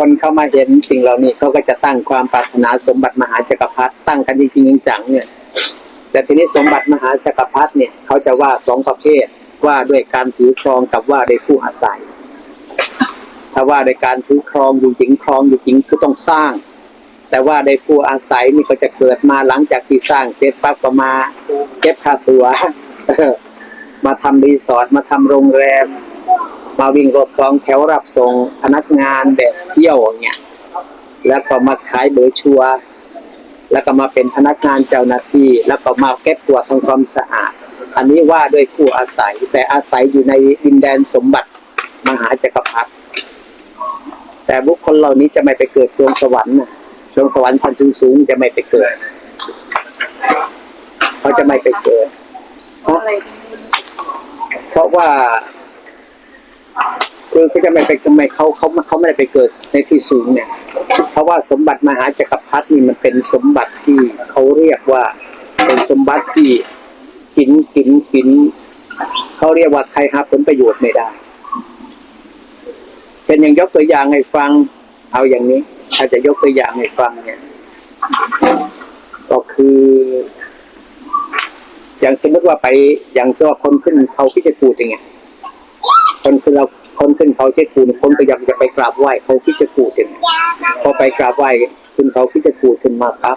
คนเข้ามาเห็นสิ่งเหล่านี้เขาก็จะตั้งความปรารถนาสมบัติมหาจักรพรรดิตั้งกันจริงๆจังๆเนี่ย แต่ทีนี้สมบัติมหาจักรพรรดิเนี่ยเขาจะว่าสองประเภทว่าด้วยการถือครองกับว่าด้วยผู้อาศัย ถ้าว่าด้วยการถือครองอยู่จริงครองอยู่จริงคือต้องสร้าง แต่ว่าได้ผู้อาศัยนี่ก็จะเกิดมาหลังจากที่สร้างเสร็จปั๊บก็มาเก็บค่าตัวมาทำรีสอร์ทมาทำโรงแรม มาวิ่งรถสองแถวรับส่งพนักงานแบบเที่ยวอย่างเงี้ยแล้วก็มาขายเบอร์ชัว แล้วก็มาเป็นพนักงานเจ้าหน้าที่ แล้วก็มาเก็บตัวทำความสะอาด อันนี้ว่าด้วยผู้อาศัย แต่อาศัยอยู่ในดินแดนสมบัติมหาจักรพรรดิแต่บุคคลเหล่านี้จะไม่ไปเกิดสวงสวรรค์นะสวงสวรรค์ชั้นสูงๆจะไม่ไปเกิดเขาจะไม่ไปเกิดเพราะเพราะว่า คือเขาจะไม่ไปทำไมเขาเขาเขาไม่ได้ไปเกิดในที่สูงเนี่ย เพราะว่าสมบัติมหาจักรพรรดินี่มันเป็นสมบัติที่เขาเรียกว่าเป็นสมบัติที่กินกินกินเขาเรียกว่าใครหาผลประโยชน์ไม่ได้ เป็นอย่างยกตัวอย่างให้ฟัง เอาอย่างนี้ถ้าจะยกตัวอย่างให้ฟังเนี่ย ก็คือ อย่างสมมติว่าไปอย่างตัวคนขึ้นเขาพิจิตรูดอย่างเงี้ย คนคือเราคนขึ้นเขาเช็ดคูนคนก็อยากจะไปกราบไหว้เขาพิจกูถึงพอไปกราบไหว้ขึ้นเขาพิจกูขึ้นมาครับ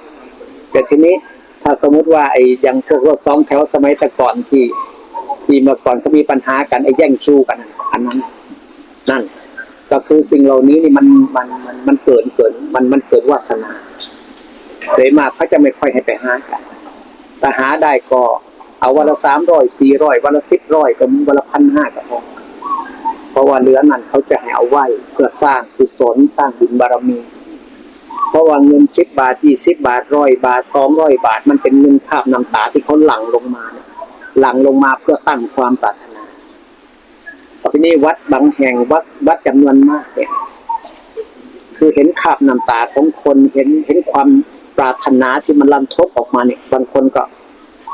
แต่ทีนี้ถ้าสมมุติว่าไอ้ยังพวกรถสองแถวสมัยแต่ก่อนที่ที่เมื่อก่อนเขามีปัญหากันไอ้แย่งคิวกัน อันนั้น นั่น ก็คือสิ่งเหล่านี้นี่มันมันมันมันเกินเกินมันมันเกิดวาสนาเลยมากเขาจะไม่ค่อยให้ไปหากันแต่หาได้ก็เอาวันละสามร้อยสี่ร้อยวันละสิบร้อยก็มีวันละพันห้าก็พอ เพราะว่าเหลือนั้นเขาจะให้เอาไว้เพื่อสร้างกุศลสร้างบุญบารมี เพราะว่าเงินสิบบาทยี่สิบบาทร้อยบาทสองร้อยบาท มันเป็นเงินคาบน้ำตาที่เขาหลั่งลงมาหลั่งลงมาเพื่อตั้งความปรารถนาทีนี้วัดบางแห่งวัดวัดจำนวนมากเนี่ยคือเห็นคาบน้ำตาของคนเห็นเห็นความปรารถนาที่มันลันทดออกมาเนี่ย บางคนก็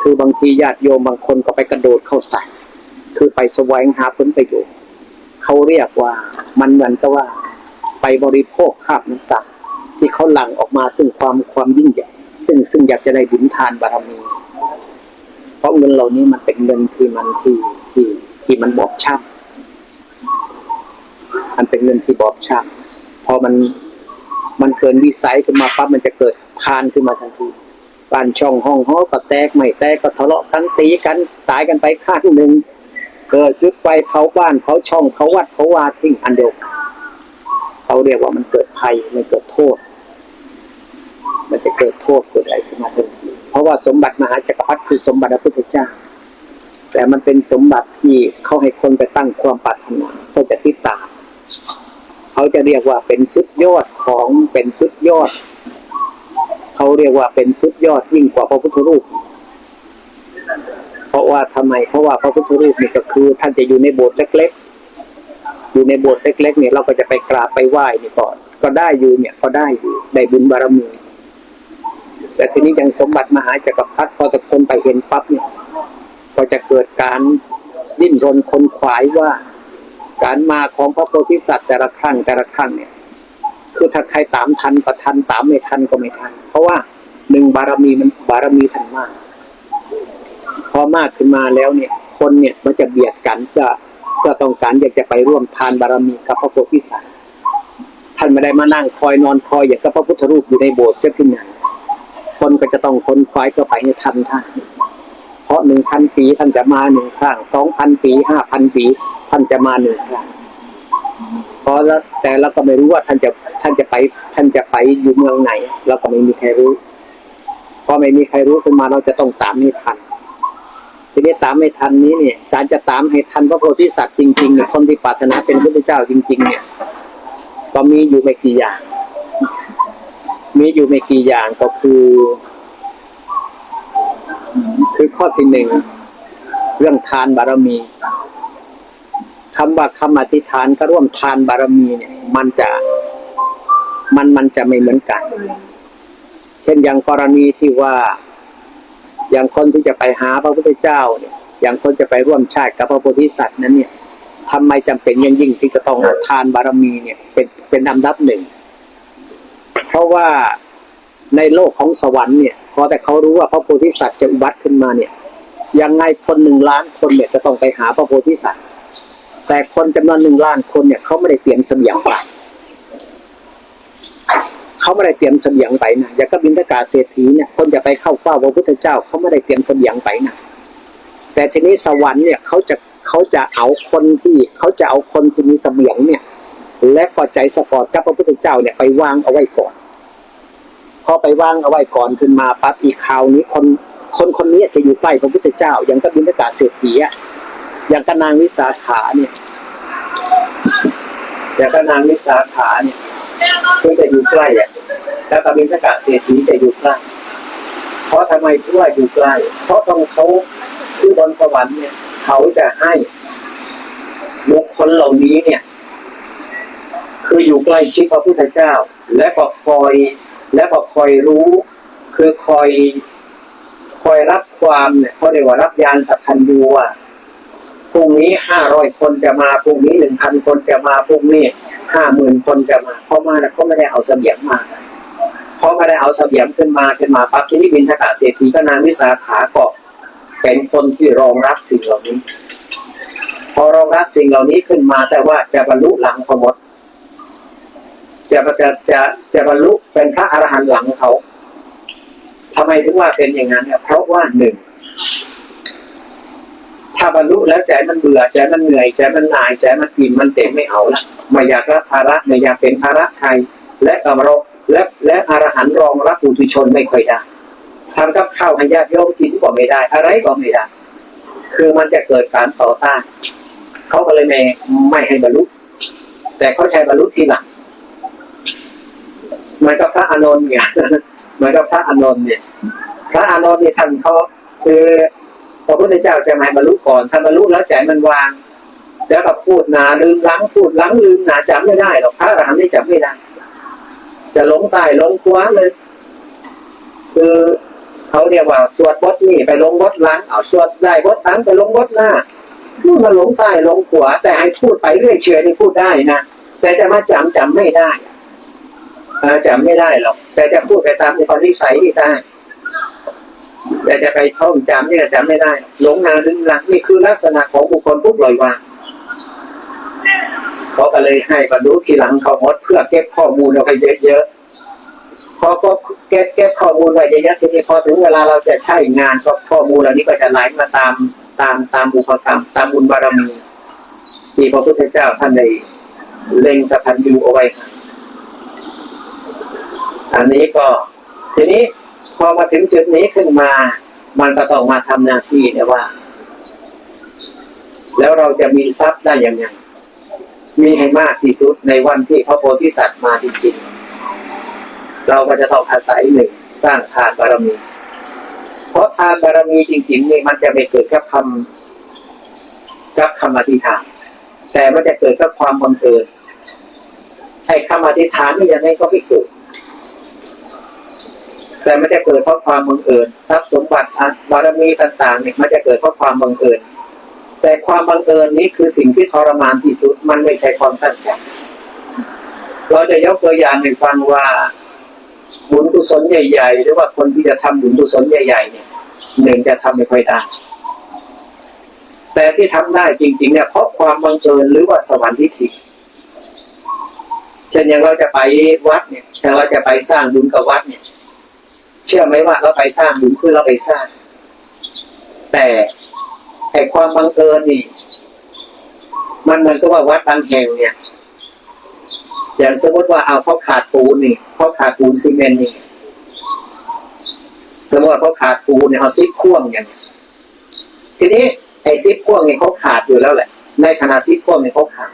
คือบางทีญาติโยมบางคนก็ไปกระโดดเข้าใส่คือไปแสวงหาผลประโยชน์ เขาเรียกว่ามันเหมือนกับว่า ไปบริโภคคาบน้ำตาที่เขาหลั่งออกมาซึ่งความความยิ่งใหญ่ซึ่งซึ่งอยากจะได้บุญทานบารมี เพราะเงินเหล่านี้มันเป็นเงินที่มันที่ที่ที่มันบอบช้ำมันเป็นเงินที่บอบช้ำพอมันมันเกินวิสัยขึ้นมาปั๊บมันจะเกิดพานขึ้นมาทันทีบ้านช่องห้องหอก็แตกไม่แตกก็ทะเลาะกันตีกันตายกันไปข้างหนึ่ง เกิดจุดไฟเผาบ้านเผาช่องเผาวัดเผาวาทิ้งอันเดียวเขาเรียกว่ามันเกิดภัยมันเกิดโทษ มันจะเกิดโทษเกิดอะไรขึ้นมาทันทีเพราะว่าสมบัติมหาจักรพรรดิคือสมบัติพระพุทธเจ้า แต่มันเป็นสมบัติที่เขาให้คนไปตั้งความปรารถนาเขาจะติดตามเขาจะเรียกว่าเป็นสุดยอดของเป็นสุดยอด เขาเรียกว่าเป็นสุดยอดยิ่งกว่าพระพุทธรูป เพราะว่าทำไม เพราะว่าพระพุทธรูปนี่ก็คือ ท่านจะอยู่ในโบสถ์เล็ก ๆ อยู่ในโบสถ์เล็ก ๆ เนี่ยเราก็จะไปกราบไปไหว้นี่ก่อนก็ได้อยู่เนี่ยก็ได้อยู่ได้บุญบารมีแต่ทีนี้ยังสมบัติมหาจักรพรรดิพอตะคนไปเห็นปั๊บเนี่ย ก็จะเกิดการดิ้นรนคนขวายว่าการมาของพระโพธิสัตว์แต่ละครั้งแต่ละครั้งเนี่ย คือถ้าใครตามทันก็ทันตามไม่ทันก็ไม่ทัน เพราะว่าหนึ่งบารมีมันบารมีทันมาก พอมากขึ้นมาแล้วเนี่ย คนเนี่ยมันจะเบียดกันจะก็ต้องการอยากจะไปร่วมทานบารมีกับพระโพธิสัตว์ท่านไม่ได้มานั่งคอยนอนคอยอย่างกับพระพุทธรูปอยู่ในโบสถ์เสียที่ไหนคนก็จะต้องคนควายก็ไปให้ทันท่านเพราะหนึ่งพันปีท่านจะมาหนึ่งครั้งสองพันปีห้าพันปีท่านจะมาหนึ่งครั้งเพราะแล้วแต่เราก็ไม่รู้ว่าท่านจะท่านจะไป ท่านจะไปอยู่เมืองไหนเราก็ไม่มีใครรู้เพอไม่มีใครรู้ขึ้นมาเราจะต้องตามให้ทัน ทีนี้ตามไม่ทันนี้เนี่ยการจะตามให้ทันพระโพธิสัตว์จริงๆเนี่ยคนที่ปรารถนาเป็นพระพุทธเจ้าจริง ๆ เนี่ยก็มีอยู่ไม่กี่อย่าง มีอยู่ไม่กี่อย่างก็คือ คือข้อที่หนึ่งเรื่องทานบารมีคำว่าคำอธิษฐานก็ร่วมทานบารมีเนี่ย มันจะมันมันจะไม่เหมือนกัน เช่นอย่างกรณีที่ว่า อย่างคนที่จะไปหาพระพุทธเจ้าเนี่ยอย่างคนจะไปร่วมชาติกับพระโพธิสัตว์นั้นเนี่ยทำไมจำเป็นอยังยิ่งที่จะต้องทานบารมีเนี่ย เป็นเป็นอันดับหนึ่ง เพราะว่าในโลกของสวรรค์เนี่ยพอแต่เขารู้ว่าพระโพธิสัตว์จะอุบัติขึ้นมาเนี่ย ยังไงคนหนึ่งล้านคนเนี่ยจะต้องไปหาพระโพธิสัตว์ แต่คนจำนวนหนึ่งล้านคนเนี่ยเขาไม่ได้เตรียมเสบียงไป เขาไม่ได้เตรียมเสบียงไปนะอย่างกับบินทกาเศรษฐีเนี่ยคนจะไปเข้าเฝ้าพระพุทธเจ้าเขาไม่ได้เตรียมเสบียงไปนะแต่ทีนี้สวรรค์เนี่ยเขาจะเขาจะเอาคนที่เขาจะเอาคนที่มีเสบียงเนี่ย และก็ใจสปอร์ตกับพระพุทธเจ้าเนี่ยไปวางเอาไว้ก่อนพอไปวางเอาไว้ก่อนขึ้นมาปั๊บอีกคราวนี้คนคนคนนี้จะอยู่ใกล้พระพุทธเจ้า อย่างกับบิณฑกาเศรษฐีอะอย่างกับนางวิสาขาเนี่ยอย่างกับนางวิสาขาเนี่ยคือจะอยู่ใกล้อะ แล้วกับบิณฑกาเศรษฐีจะอยู่ใกล้เพราะทำไมเพราะว่าอยู่ใกล้เพราะตรงเขาที่บนสวรรค์เนี่ย เขาจะให้บุคคลเหล่านี้เนี่ย คืออยู่ใกล้ชิดพระพุทธเจ้า และก็คอย และก็คอยรู้ คือคอยคอยรับความเนี่ยเขาเรียกว่ารับยานสัพพัญญูว่าพรุ่งนี้ห้าร้อยคนจะมาพรุ่งนี้หนึ่งพันคนจะมาพรุ่งนี้ห้าหมื่นคนจะมาเพราะมาแล้วเขาไม่ได้เอาเสบียงมา เพราะไม่ได้เอาเสบียงขึ้นมาขึ้นมาปั๊บที่นี่บินทกาเศรษฐีก็นางวิสาขาก็เป็นคนที่รองรับสิ่งเหล่านี้ พอรองรับสิ่งเหล่านี้ขึ้นมาแต่ว่าจะบรรลุหลังพอหมดจะจะจะจะบรรลุเป็นพระอรหันต์หลังเขาทำไมถึงว่าเป็นอย่างนั้นเนี่ยเพราะว่าหนึ่งถ้าบรรลุแล้วใจมันเบื่อใจมันเหนื่อยใจมันหน่ายใจมันกินมันเต็มไม่เอาละไม่อยากรับภาระไม่อยากเป็นภาระใครและกำรบ และและอรหันต์รองรับปุถุชนไม่ค่อยได้ทำกับข้าวให้ญาติโยมกินก็ไม่ได้ อะไรก็ไม่ได้ คือมันจะเกิดการต่อต้านเขาก็เลยไม่ไม่ให้บรรลุแต่เขาใช้บรรลุทีหลังเหมือนกับพระอานนท์เนี่ยเหมือนกับพระอานนท์เนี่ย พระอานนท์เนี่ยท่านเขาคือพระพุทธเจ้าจะมาบรรลุก่อนถ้าบรรลุแล้วใจมันวาง แล้วก็พูดหนาลืมหลังพูดหลังลืมหนาจำไม่ได้หรอกพระอรหันต์นี่จำไม่ได้ จะหลงสายหลงขวาเลย คือเขาเรียกว่าสวดบทนี่ไปลงบทหลังเอาสวดได้บทหลังไปลงบทหน้านู่นมันหลงซ้ายหลงขวาแต่ให้พูดไปเรื่อยเฉยนี่พูดได้นะแต่จะมาจำจำไม่ได้จำไม่ได้หรอกแต่จะพูดไปตามในความนิสัยนี่ได้แต่จะไปท่องจำนี่จำไม่ได้ หลงนานลึงหลังนี่คือลักษณะของบุคคลผู้ปล่อยวาง เขาก็เลยให้บรรลุทีหลังเขาหมดเพื่อเก็บข้อมูลเอาไปเยอะๆพอก็เก็บเก็บข้อมูลไว้เยอะๆทีนี้พอถึงเวลาเราจะใช้งานก็ข้อมูลเหล่านี้ก็จะไหลมาตามตามตามบุพกรรมตามบุญบารมีที่พระพุทธเจ้าท่านได้เล็งสัพพัญญูเอาไว้ อันนี้ก็ทีนี้พอมาถึงจุดนี้ขึ้นมา มันก็ต้องมาทำหน้าที่เนี่ยว่า แล้วเราจะมีทรัพย์ได้อยังไง มีให้มากที่สุดในวันที่พระโพธิสัตว์มาจริงๆเราก็จะต้องอาศัยหนึ่งสร้างทานบารมี เพราะทานบารมีจริงๆนี่มันจะไม่เกิดกับคำกับคำอธิษฐาน แต่มันจะเกิดกับความบังเอิญไอ้คำอธิษฐานนี่ยังไงก็ไม่เกิดแต่มันจะเกิดเพราะความบังเอิญทรัพย์สมบัติบารมีต่างๆเนี่ยมันจะเกิดเพราะความบังเอิญ แต่ความบังเอิญนี้คือสิ่งที่ทรมานที่สุดมันไม่ใช่ความตั้งใจเราจะยกตัวอย่างให้ฟังว่าบุญกุศลใหญ่ๆ หรือว่าคนที่จะทำบุญกุศลใหญ่ ๆ เนี่ยหนึ่งจะทำไม่ค่อยได้แต่ที่ทำได้จริงๆเนี่ยเพราะความบังเอิญหรือว่าสวรรค์ทิฏฐิเช่นอย่างเราจะไปวัดเนี่ยถ้าเราจะไปสร้างบุญกับวัดเนี่ย เชื่อไหมว่าเราไปสร้างบุญคือเราไปสร้าง แต่ ไอ้ความบังเอิญนี่ มันเหมือนกับว่าวัดบางแห่งเนี่ย อย่างสมมติว่าเอาเขาขาดปูนนี่เขาขาดปูนซีเมนต์นี่สมมติว่าเขาขาดปูนเนี่ยเอาซิปพ่วงอย่างเนี้ยทีนี้ไอ้ซิปพ่วงเนี่ยเขาขาดอยู่แล้วแหละ ในขณะซิปพ่วงเนี่ยเขาขาด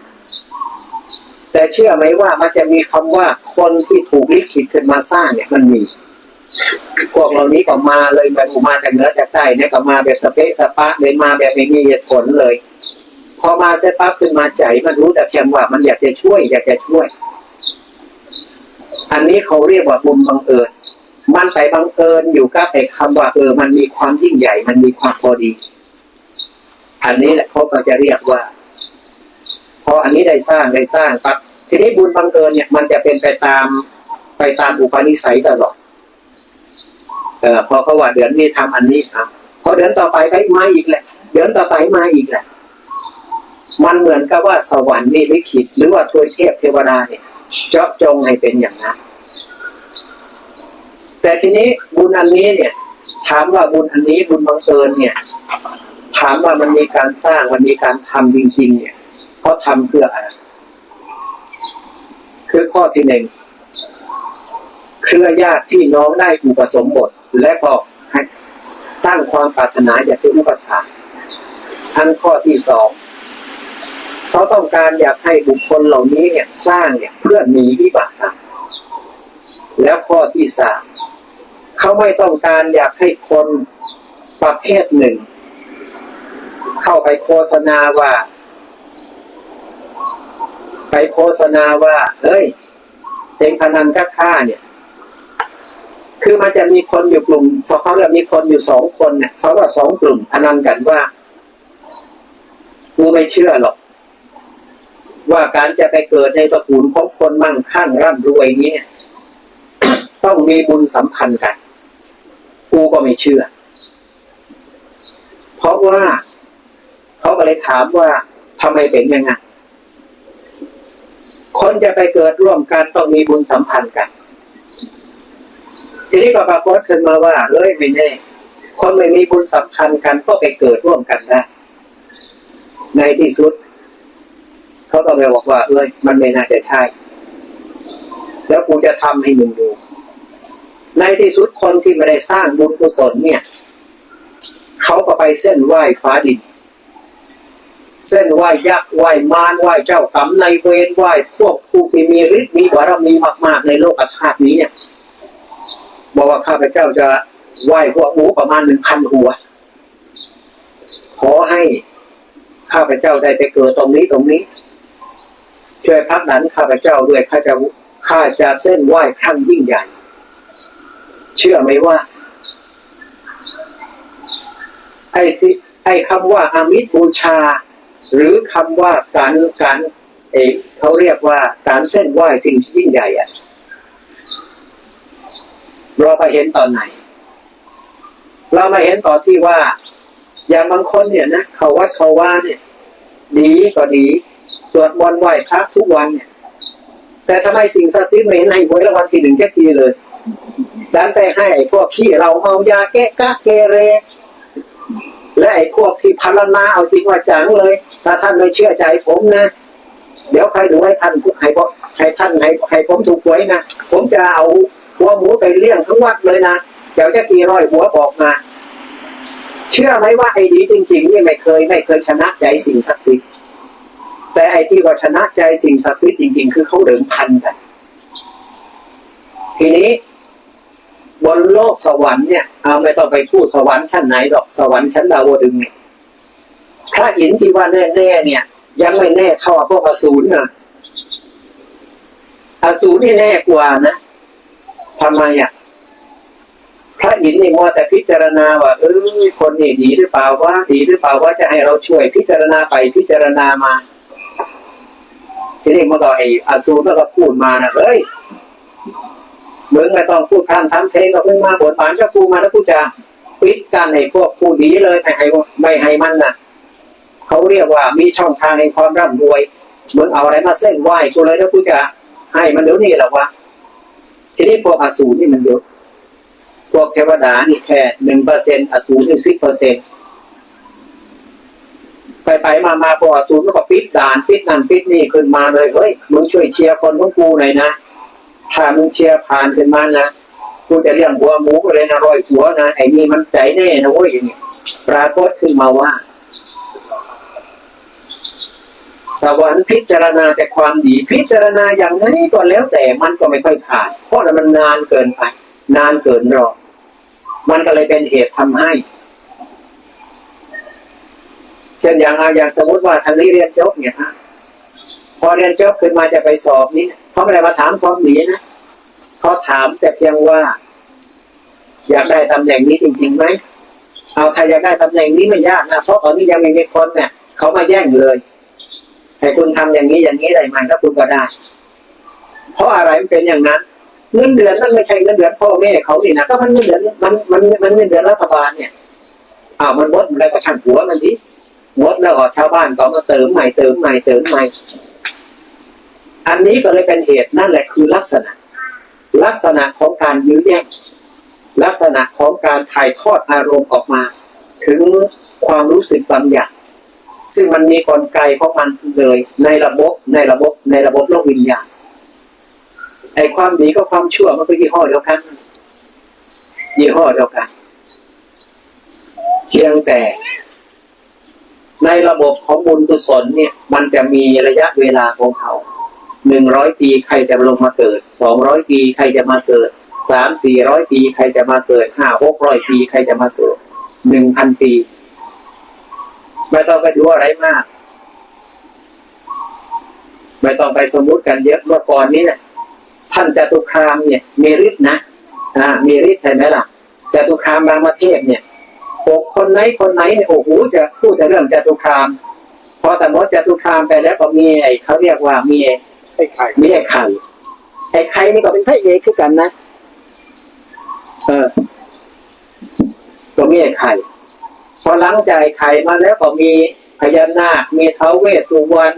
แต่เชื่อไหมว่ามันจะมีคำว่าคนที่ถูกลิขิตขึ้นมาสร้างเนี่ยมันมี พวกเหล่านี้ก็มาเลยแบบมาจากเนื้อจากใต้เนี่ยก็มาแบบสเปะสปะเลยมาแบบไม่มีเหตุผลเลย พอมาเสร็จปั๊บขึ้นมาใจมันรู้แต่เพียงว่ามันอยากจะช่วย อยากจะช่วย อันนี้เขาเรียกว่าบุญบังเอิญมันไปบังเอิญอยู่กับไอ้คำว่าเออมันมีความยิ่งใหญ่ มันมีความพอดี อันนี้แหละเขาก็จะเรียกว่า พออันนี้ได้สร้างได้สร้างปั๊บทีนี้บุญบังเอิญเนี่ย มันจะเป็นไปตามไปตามอุปนิสัยตลอดเออ พอเขาว่าเดือนนี้ทำอันนี้ครับพอเดือนต่อไปไปมาอีกแหละ เดือนต่อไปมาอีกแหละ มันเหมือนกับว่าสวรรค์นี่ลิขิตหรือว่าทวยเทพเทวดาเนี่ย เจาะจงให้เป็นอย่างนั้น แต่ทีนี้บุญอันนี้เนี่ย ถามว่าบุญอันนี้บุญบังเอิญเนี่ย ถามว่ามันมีการสร้างมันมีการทำจริงๆเนี่ยเขาทำเพื่ออะไรคือข้อที่หนึ่ง เครือญาติพี่น้องได้อุปสมบท และก็ให้ตั้งความปรารถนาอยากเป็นอุปถาทันข้อที่สองเขาต้องการอยากให้บุคคลเหล่านี้เนี่ยสร้างเนี่ยเพื่อหนีวิบากกรรมแล้วข้อที่สามเขาไม่ต้องการอยากให้คนประเภทหนึ่ง เข้าไปโฆษณาว่า ไปโฆษณาว่าเฮ้ยเป็นพนันกัค่าเนี่ย คือมันจะมีคนอยู่กลุ่มสองเขาจะมีคนอยู่สองคนเนี่ยเขาว่าสองกลุ่มพนันกันว่ากูไม่เชื่อหรอก ว่าการจะไปเกิดในตระกูลของคนมั่งคั่งร่ำรวยนี้ต้องมีบุญสัมพันธ์กัน กูก็ไม่เชื่อ เพราะว่าเขาก็เลยถามว่าทำไมเป็นยังไงคนจะไปเกิดร่วมกันต้องมีบุญสัมพันธ์กัน ทีนี้ก็ปรากฏขึ้นมาว่าเฮ้ยไม่แน่คนไม่มีบุญสัมพันธ์กันก็ไปเกิดร่วมกันได้ในที่สุดเขาก็เลยบอกว่าเอ้ยมันไม่น่าจะใช่ แล้วกูจะทำให้มึงดู ในที่สุดคนที่ไม่ได้สร้างบุญกุศลเนี่ยเขาก็ไปเส้นไหว้ฟ้าดินเส้นไหว้ยักษ์ไหว้มารไหว้เจ้ากรรมในเวรไหว้พวกผู้ที่มีฤทธิ์มีบารมีมาก ๆ ในโลกธาตุนี้เนี่ย บอกว่าข้าพเจ้าจะไหว้พวกหมูประมาณหนึ่งพันหัว ขอให้ข้าพเจ้าได้ไปเกิดตรงนี้ตรงนี้ ช่วยพักนั้นข้าพเจ้าด้วยข้าจะข้าจะเส้นไหว้ครั้งยิ่งใหญ่ เชื่อไหมว่า ไอ้สิไอ้คำว่าอามิตบูชา หรือคำว่าการการเอเขาเรียกว่าการเส้นไหว้สิ่งที่ยิ่งใหญ่อะ เราไปเห็นตอนไหน เรามาเห็นตอนที่ว่า อย่างบางคนเนี่ยนะเขาวัดเขาว่าเนี่ยดีก็ดีสวดมนต์ไหว้พระทุกวันเนี่ย แต่ทำไมสิ่งศักดิ์สิทธิ์ไม่เห็นให้หวยรางวัลที่หนึ่งแค่ทีเลยดันไปให้พวกขี้เราเมายาแก้กะเกเร และไอ้พวกที่พัลนาเอาจริงว่าจังเลย ถ้าท่านไม่เชื่อใจผมนะ เดี๋ยวใครดูให้ท่านให้ผมให้ท่านให้ให้ผมถูกหวยนะ ผมจะเอา หัวหมูไปเลี้ยงทั้งวัดเลยนะเดี๋ยวจะกี่ร้อยหัวบอกมา เชื่อไหมว่าไอ้ดีจริงๆนี่ไม่เคยไม่เคยชนะใจสิ่งศักดิ์สิทธิ์แต่ไอ้ที่ว่าชนะใจสิ่งศักดิ์สิทธิ์จริง ๆ คือเขาเดิมพันกันทีนี้บนโลกสวรรค์เนี่ยเอาไม่ต้องไปพูดสวรรค์ชั้นไหนหรอกสวรรค์ชั้นดาวดึงเนี่ยพระอินทร์ที่ว่าแน่ๆเนี่ย ยังไม่แน่เท่าพวกอสูรนะอสูรนี่แน่กว่านะ ทำไมอะพระอินทร์นี่มัวแต่พิจารณาว่าเออคนนี่ดีหรือเปล่าว่าดีหรือเปล่าว่าจะให้เราช่วยพิจารณาไปพิจารณามาทีนี้มันก็ไอ้อสูรก็พูดมานะเอ้ยมึงไม่ต้องพูดพร่ำทำเพลงกับมึงมาบทบาทก็กูมาแล้วกูจะปิดการให้พวกผู้ดีเลยไม่ให้ไม่ให้มันนะเขาเรียกว่ามีช่องทางแห่งความร่ำรวยมึงเอาอะไรมาเส้นไหวกูเลยแล้วกูจะให้มันเดี๋ยวนี้หละวะ ทีนี้พวกอสูรนี่มันเยอะ พวกเทวดานี่แค่หนึ่งเปอร์เซ็นต์อสูรนี่สิบเปอร์เซ็นต์ไปไปมามาพวกอสูรมันก็ปิดด่านปิดนั่นปิดนี่ขึ้นมาเลยเฮ้ยมึงช่วยเชียร์คนของกูหน่อยนะถ้ามึงเชียร์ผ่านขึ้นมานะกูจะเลี้ยงหัวหมูก็เลยนะร้อยหัวนะไอ้นี่มันใจแน่นะเว้ยอย่างนี้ปรากฏขึ้นมาว่า สวรรค์พิจารณาแต่ความดีพิจารณาอย่างนี้ก็แล้วแต่มันก็ไม่ค่อยผ่าน เพราะมันนานเกินไป นานเกินรอ มันก็เลยเป็นเหตุทำให้ เช่นอย่างเอาอย่างสมมติว่าทางนี้เรียนจบเนี่ยฮะพอเรียนจบขึ้นมาจะไปสอบนี้เขาไม่ได้มาถามความดีนะเขาถามแต่เพียงว่า อยากได้ตำแหน่งนี้จริงๆไหมเอาใครอยากได้ตำแหน่งนี้ไม่ยากนะเพราะตอนนี้ยังไม่มีคนเนี่ยเขามาแย่งเลย ให้คุณทำอย่างนี้อย่างนี้ได้ไหมถ้าคุณก็ได้ เพราะอะไรมันเป็นอย่างนั้น เงินเดือนนั่นไม่ใช่เงินเดือนพ่อแม่เขานี่นะก็มันเงินเดือนมันมันมันเงินเดือนรัฐบาลเนี่ยอ้าวมันลดแล้วก็ช่างหัวมันดิลดแล้วก็ชาวบ้านก็มาเติมใหม่เติมใหม่เติมใหม่ อันนี้ก็เลยเป็นเหตุนั่นแหละคือลักษณะ ลักษณะของการยื้อแย่งลักษณะของการถ่ายทอดอารมณ์ออกมา ถึงความรู้สึกบางอย่าง ซึ่งมันมีกลไกของมันเลยในระบบในระบบในระบบโลกวิญญาณไอ้ความดีกับความชั่วมันก็ยี่ห้อเดียวกันยี่ห้อเดียวกันเพียงแต่ในระบบของบุญกุศลเนี่ย มันจะมีระยะเวลาของเขาหนึ่งร้อยปีใครจะลงมาเกิดสองร้อยปีใครจะมาเกิดสามสี่ร้อยปีใครจะมาเกิดห้าหกร้อยปีใครจะมาเกิดหนึ่งพันปี ไม่ต้องไปดูอะไรมาก ไม่ต้องไปสมมุติกันเยอะเมื่อก่อนนี้เนี่ยท่านจตุคามเนี่ย มีฤทธิ์นะอ่ามีฤทธิ์ใช่ไหมล่ะจตุคามรามเทพเนี่ยหกคนไหนคนไหนเนี่ยโอ้โหจะพูดแต่เรื่องจตุคาม พอแต่มดจตุคามไปแล้วก็มีไอ้เขาเรียกว่ามีไอ้ไข่มีไอ้ไข่ไอ้ไข่นี่ก็เป็นพระเอกคือกันนะ เออก็มีไอ้ไข่ พอลังจากไอ้ไข่มาแล้วก็มีพญานาค มีเท้าวเวสสุวรรณ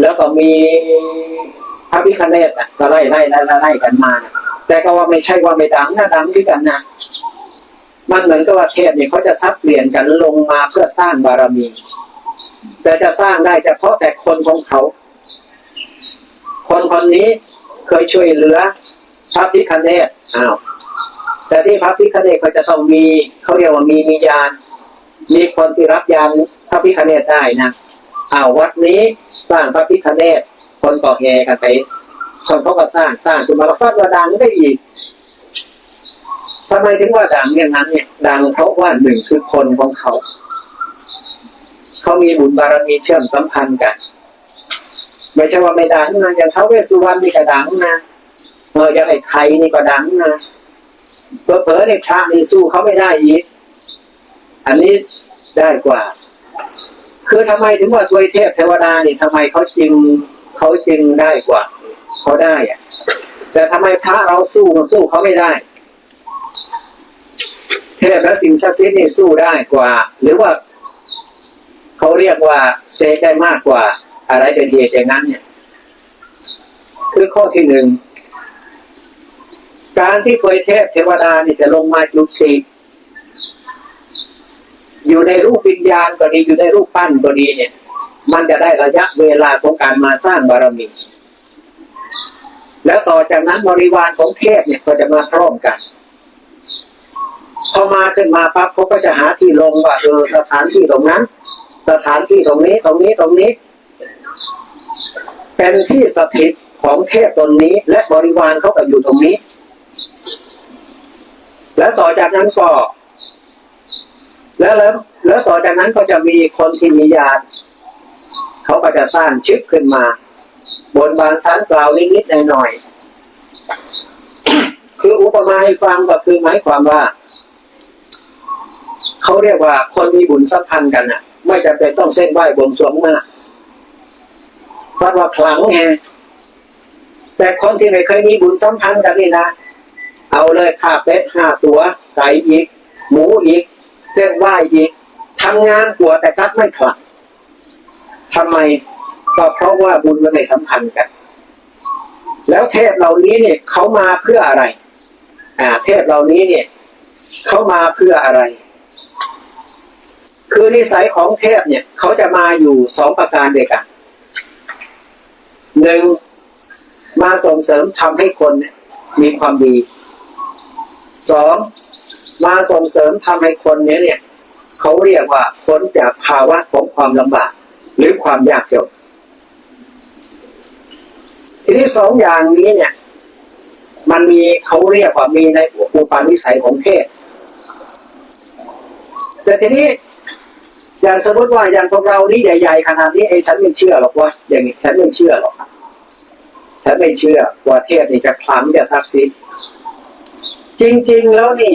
แล้วก็มีพระพิคเนตอะก็ไล่ไล่ไล่ไล่ไล่กันมา แต่ก็ว่าไม่ใช่ว่าไม่ดังนะดังด้วยกันนะมันเหมือนกับว่าเทพเนี่ยเขาจะซับเปลี่ยนกันลงมาเพื่อสร้างบารมี แต่จะสร้างได้เฉพาะแต่คนของเขา คนคนนี้เคยช่วยเหลือพระพิคเนตอ้าวแต่ที่พระพิคเนตเขาจะต้องมีเขาเรียกว่ามีมียาน มีคนที่รับยานพระพิคเนตได้นะเอาวัดนี้สร้างพระพิคเนตคนก่อแห่กันไปคนเขาก็สร้างสร้างจนมาแล้วก็ว่าดังได้อีกทำไมถึงว่าดังอย่างนั้นเนี่ยดังเพราะว่าหนึ่งคือคนของเขา เขามีบุญบารมีเชื่อมสัมพันธ์กันไม่ใช่ว่าไม่ดังนะอย่างท้าวเวสสุวรรณนี่ก็ดังนะเอออย่างไอ้ไข่นี่ก็ดังนะเผลอๆในพระนี่สู้เขาไม่ได้อีก อันนี้ได้กว่า คือทำไมถึงว่าตัวเทพเทวดานี่ทำไมเขาจึงเขาจึงได้กว่าเขาได้อะแต่ทำไมพระเราสู้สู้เขาไม่ได้เทพและสิ่งศักดิ์สิทธิ์นี่สู้ได้กว่า หรือว่าเขาเรียกว่าเซกได้มากกว่า อะไรเป็นเหตุอย่างนั้นเนี่ยคือข้อที่หนึ่งการที่เคยเทพเทวดานี่จะลงมาจุติ อยู่ในรูปวิญญาณก็ดีอยู่ในรูปปั้นก็ดีเนี่ย มันจะได้ระยะเวลาของการมาสร้างบารมี แล้วต่อจากนั้นบริวารของเทพเนี่ยก็จะมาพร้อมกันพอมาขึ้นมาปั๊บเขาก็จะหาที่ลงว่าเออสถานที่ตรงนั้น สถานที่ตรงนี้ตรงนี้ตรงนี้ เป็นที่สถิตของเทพตนนี้ และบริวารเขาก็อยู่ตรงนี้ แล้วต่อจากนั้นก็ แล้วแล้วแล้วต่อจากนั้นก็จะมีคนที่มีญาเขาก็จะสร้างชึกขึ้นมา บนบานสารกล่าวนิดๆหน่อยๆคืออุปมาให้ฟังก็คือหมายความว่าเขาเรียกว่าคนมีบุญสัมพันธ์กันน่ะ ไม่จำเป็นต้องเส้นไหว้บวงสรวงมากเพราะว่าขลังไงแต่คนที่ไม่เคยมีบุญสัมพันธ์กันนี่นะ เอาเลยข้าเป็ดห้าตัวไก่อีก หมูอีก เส้นไหว้อีกทำงานกลัวแต่กัดไม่ขลังทำไมก็เพราะว่าบุญมันไม่สัมพันธ์กัน แล้วเทพเหล่านี้เนี่ยเขามาเพื่ออะไร อ่า เทพเหล่านี้เนี่ยเขามาเพื่ออะไร คือนิสัยของเทพเนี่ยเขาจะมาอยู่สองประการเดียวกันหนึ่งมาส่งเสริมทำให้คนมีความดีสอง มาส่งเสริมทำให้คนเนี้ยเนี่ยเขาเรียกว่าพ้นจากภาวะของความลำบาก หรือความยากจนทีนี้สองอย่างนี้เนี่ย มันมีเขาเรียกว่ามีในอุปาณิสัยของเทพแต่ทีนี้อย่างสมมติว่าอย่างพวกเรานี่ใหญ่ๆขนาดนี้ไอ้ฉันไม่เชื่อหรอกว่าอย่างนี้ฉันไม่เชื่อหรอกฉันไม่เชื่อว่าเทพนี่จะคล้ำจะซักซิดจริง ๆ แล้วนี่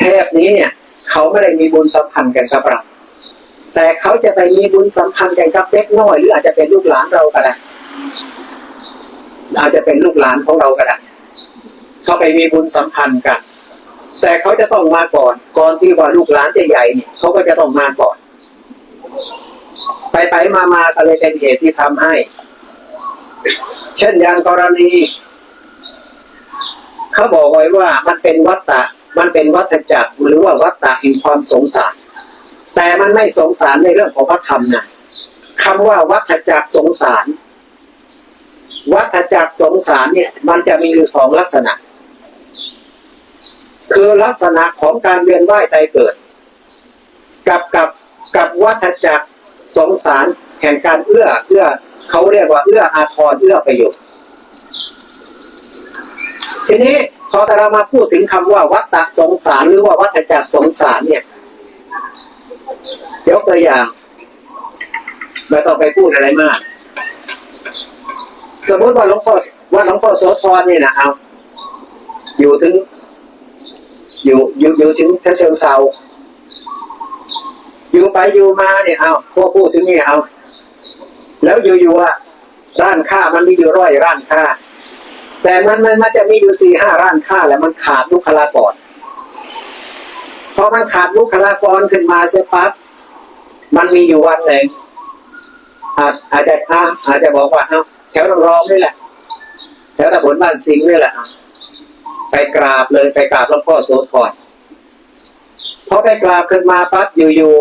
เทพนี้เนี่ย เขาไม่ได้มีบุญสัมพันธ์กันกับเราแต่เขาจะไปมีบุญสัมพันธ์กันกับเด็กน้อย หรืออาจจะเป็นลูกหลานเราก็ได้อาจจะเป็นลูกหลานของเราก็ได้เขาไปมีบุญสัมพันธ์กัน แต่เขาจะต้องมาก่อน ก่อนที่ว่าลูกหลานจะใหญ่เนี่ยเขาก็จะต้องมาก่อน ไปไปมามาก็เลยเป็นเหตุที่ทำให้ เช่นอย่างกรณีเขาบอกไว้ว่ามันเป็นวัฏฏะ มันเป็นวัฏจักรหรือว่าวัฏฏะแห่งความสงสาร แต่มันไม่สงสารในเรื่องของพระธรรมนะคำว่าวัฏจักรสงสาร วัฏจักรสงสารเนี่ย มันจะมีอยู่สองลักษณะ คือลักษณะของการเวียนว่ายตายเกิด กับกับกับวัฏจักรสงสารแห่งการเอื้อเอื้อเขาเรียกว่าเอื้ออาทรเอื้อประโยชน์ทีนี้ อแต่เรามาพูดถึงคำว่าวัฏฏะสงสารหรือว่าวัฏจักรสงสารเนี่ยยกตัวอย่างไม่ต้องไปพูดอะไรมาก สมมติว่าหลวงพ่อว่าหลวงพ่อโสธรเนี่ยนะเอาอยู่ถึง อยู่อยู่อยู่ถึงพระเชิงเซาอยู่ไปอยู่มาเนี่ยเอาพอพูดถึงนี่เอาแล้วอยู่ๆอะร้านค้ามันมีอยู่ร้อยร้านค้า แต่มันมันมันจะมีอยู่สี่ห้าร้านค้าแล้วมันขาดบุคลากรพอมันขาดบุคลากรขึ้นมาเสร็จปั๊บมันมีอยู่วันหนึ่งอาจอาจจะอ้าอาจจะบอกว่าเอาแถวรองนี่แหละแถวตะบนบ้านสิงห์นี่แหละไปกราบเลยไปกราบหลวงพ่อโสธรพอไปกราบขึ้นมาปั๊บอยู่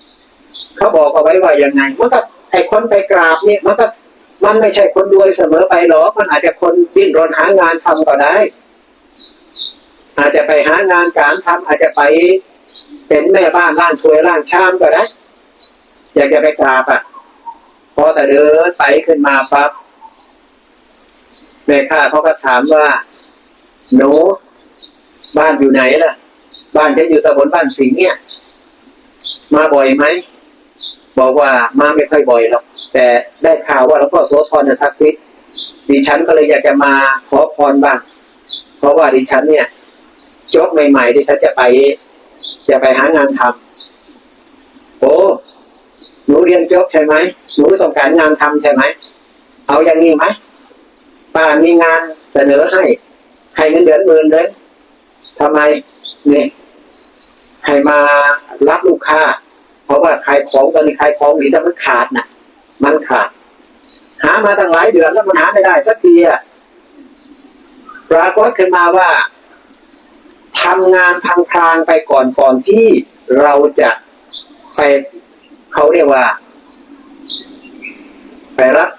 ๆเขาบอกเอาไว้ว่ายังไงมันก็ไอคนไปกราบเนี่ยมันก็ มันไม่ใช่คนรวยเสมอไปหรอกมันอาจจะคนดิ้นรนหางานทำก็ได้ อาจจะไปหางานการทำอาจจะไปเป็นแม่บ้านร้านถ้วยร้านชามก็ได้ อยากจะไปกราบอะพอแต่เดินไปขึ้นมาปั๊บแม่ค้าเขาก็ถามว่าหนูบ้านอยู่ไหนล่ะ บ้านจะอยู่ตำบลบ้านสิงห์เนี่ย มาบ่อยไหม บอกว่ามาไม่ค่อยบ่อยหรอก แต่ได้ข่าวว่าหลวงพ่อโสธรเนี่ยศักดิ์สิทธิ์ดิฉันก็เลยอยากจะมาขอพรบ้าง เพราะว่าดิฉันเนี่ยจบใหม่ๆดิฉันจะไป จะไปหางานทำโอ้หนูเรียนจบใช่ไหมหนูต้องการงานทำใช่ไหมเอาอย่างนี้ไหมป้ามีงานเสนอให้ ให้เงินเดือนหมื่นเลยทำไมเนี่ยให้มารับลูกค้า เพราะว่าขายของตอนนี้ขายของดีแต่มันขาดน่ะ มันขาดหามาตั้งหลายเดือนแล้วมันหาไม่ได้สักทีอะปรากฏขึ้นมาว่าทำงานพังพรางไปก่อนก่อนที่เราจะไปเขาเรียกว่า ไปรับ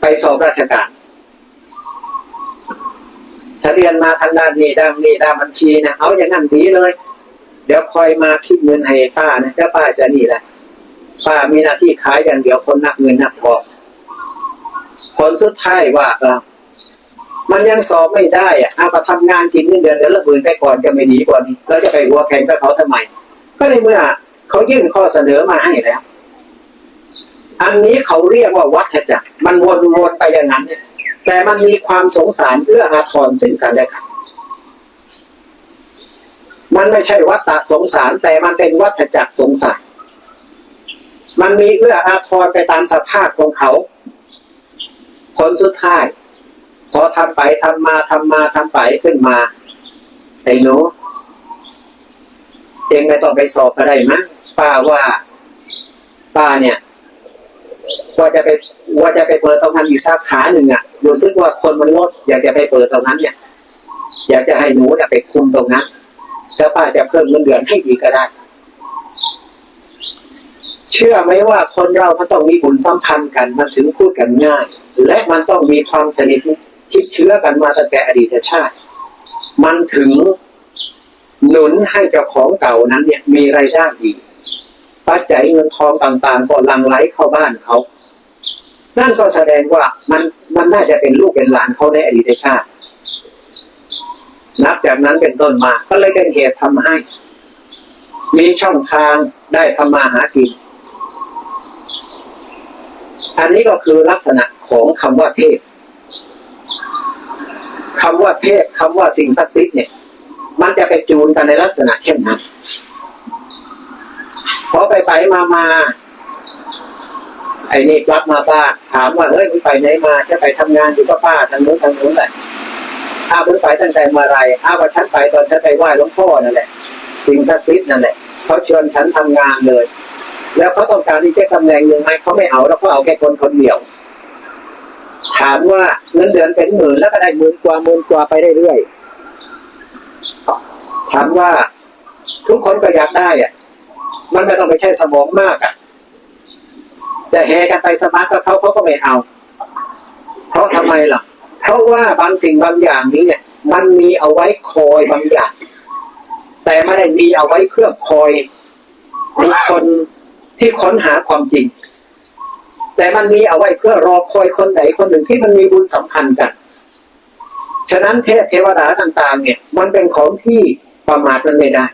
ไปสอบราชการถ้าเรียนมาทางด้านนี้ด้านนี้ด้านบัญชีนะเอาอย่างนั้นดีเลย เดี๋ยวคอยมาคิดเงินให้ป้านะถ้าป้าจะนี่แหละ ป้ามีหน้าที่ขายอย่างเดียวคนนักเงินนักทองผลสุดท้ายว่าเออมันยังสอบไม่ได้อะเอาไปทำงานกินเงินเดือนเดือนละหมื่นไปก่อนจะไม่ดีกว่านี้แล้วจะไปหัวแข่งกับเขาทำไม ก็ในเมื่อเขายื่นข้อเสนอมาให้แล้ว อันนี้เขาเรียกว่าวัฏจักรมันวนๆไปอย่างนั้นเนี่ยแต่มันมีความสงสารเพื่ออาทรซึ่งกันและกันมันไม่ใช่วัฏสงสารแต่มันเป็นวัฏจักรสงสาร มันมีเอื้ออาทรไปตามสภาพของเขา ผลสุดท้าย พอทำไปทำมาทำมาทำไปขึ้นมาไอ้หนูเองไม่ต้องไปสอบอะไรมั้งป้าว่า ป้าเนี่ยว่าจะไปว่าจะไปเปิดตรงนั้นอีกสาขาหนึ่งอะรู้สึกว่าคนมันลด อยากจะไปเปิดตรงนั้นเนี่ย อยากจะให้หนูเนี่ยไปคุมตรงนั้นแล้วป้าจะเพิ่มเงินเดือนให้อีกก็ได้ เชื่อไหมว่าคนเรามันต้องมีบุญสัมพันธ์กันมันถึงพูดกันง่าย และมันต้องมีความสนิทคิดเชื้อกันมาตั้งแต่อดีตชาติ มันถึงหนุนให้เจ้าของเก่านั้นเนี่ยมีรายได้ดีปัจจัยเงินทองต่างๆก็ลังไหลเข้าบ้านเขา นั่นก็แสดงว่ามันมันน่าจะเป็นลูกเป็นหลานเขาในอดีตชาติ นับจากนั้นเป็นต้นมา ก็เลยเป็นเหตุทำให้ มีช่องทางได้ทำมาหากิน อันนี้ก็คือลักษณะของคำว่าเทพคำว่าเทพคำว่าสิ่งศักดิ์สิทธิ์เนี่ย มันจะไปจูนกันในลักษณะเช่นนั้นพอไปไปมามาไอ้นี่กลับมาบ้าถามว่าเฮ้ยมึงไปไหนมาจะไปทำงานอยู่กับป้าทางนู้นทางนู้นแหละอ้าวมึงไปตั้งแต่เมื่อไรอ้าวว่าฉันไปตอนฉันไปไหว้หลวงพ่อนั่นแหละสิ่งศักดิ์สิทธิ์นั่นแหละเขาชวนฉันทำงานเลย แล้วเขาต้องการที่จะตำแหน่งหนึ่งไหมเขาไม่เอาแล้วเขาเอาแค่คนคนเดียว ถามว่าเงินเดือนเป็นหมื่นแล้วก็ได้หมื่นกว่าหมื่นกว่าไปเรื่อยถามว่าทุกคนก็อยากได้อะมันไม่ต้องไปใช้สมองมากอะแต่แหกันไปสมัครกับเขาเขาก็ไม่เอา เพราะทำไมล่ะ เพราะว่าบางสิ่งบางอย่างนี้เนี่ย มันมีเอาไว้คอยบางอย่าง แต่ไม่ได้มีเอาไว้เพื่อคอยบุคคล ที่ค้นหาความจริง แต่มันมีเอาไว้เพื่อรอคอยคนไหนคนหนึ่งที่มันมีบุญสัมพันธ์กัน ฉะนั้นเทพเทวดาต่าง ๆ เนี่ย มันเป็นของที่ประมาทมันไม่ได้